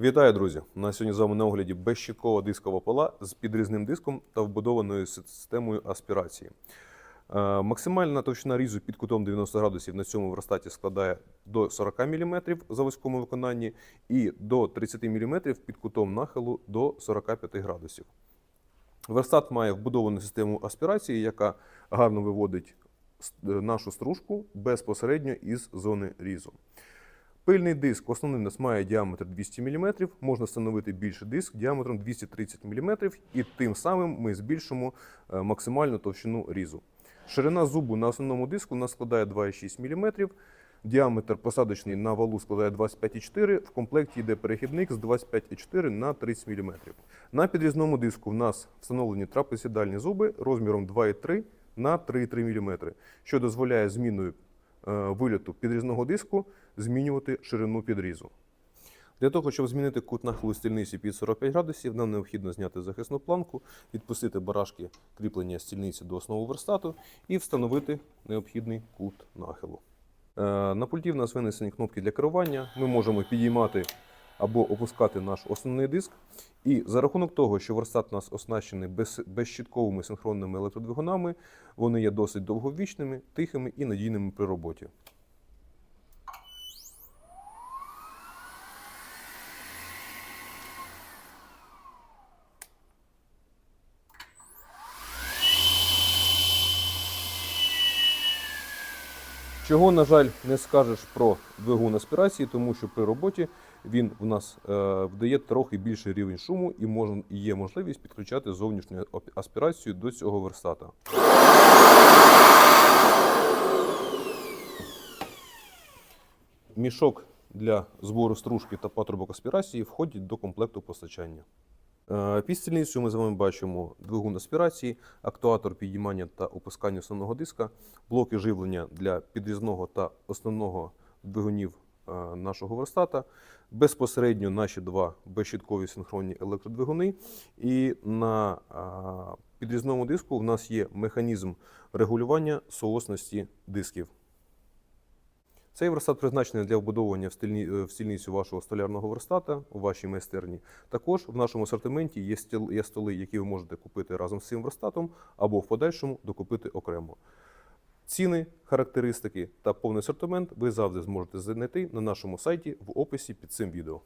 Вітаю, друзі! На сьогодні з вами на огляді безщиткова дискова пола з підрізним диском та вбудованою системою аспірації. Е, Максимальна товщина різу під кутом 90 градусів на цьому верстаті складає до 40 мм в заводському виконанні і до 30 мм під кутом нахилу до 45 градусів. Верстат має вбудовану систему аспірації, яка гарно виводить е, нашу стружку безпосередньо із зони різу. Пильний диск основний у нас має діаметр 200 мм, можна встановити більший диск діаметром 230 мм, і тим самим ми збільшимо е, максимальну товщину різу. Ширина зубу на основному диску у нас складає 2,6 мм, діаметр посадочний на валу складає 25,4 в комплекті йде перехідник з 25,4 на 30 мм. На підрізному диску в нас встановлені трапецідальні зуби розміром 2,3 на 3,3 мм, що дозволяє зміною е, вильоту підрізного диску змінювати ширину підрізу. Для того, щоб змінити кут нахилу стільниці під 45 градусів, нам необхідно зняти захисну планку, відпустити барашки кріплення стільниці до основи верстату і встановити необхідний кут нахилу. Е, На пульті в нас винесені кнопки для керування. Ми можемо підіймати або опускати наш основний диск. І за рахунок того, що верстат у нас оснащений без, безщітковими синхронними електродвигунами, вони є досить довговічними, тихими і надійними при роботі. Чого, на жаль, не скажеш про двигун аспірації, тому що при роботі він в нас е, вдає трохи більший рівень шуму і можна, є можливість підключати зовнішню аспірацію до цього верстата. Мішок для збору стружки та патрубок аспірації входять до комплекту постачання. Е, Під стільницею ми з вами бачимо двигун аспірації, актуатор підіймання та опускання основного диска, блоки живлення для підрізного та основного двигунів е, нашого верстата, безпосередньо наші два безщіткові синхронні електродвигуни. І на е, підрізному диску в нас є механізм регулювання соосності дисків. Цей верстат призначений для вбудовування в, стільні, е, в стільницю вашого столярного верстата у вашій майстерні. Також в нашому асортименті є, стіл, є столи, які ви можете купити разом з цим верстатом, або в подальшому докупити окремо. Ціни, характеристики та повний асортимент ви завжди зможете знайти на нашому сайті в описі під цим відео.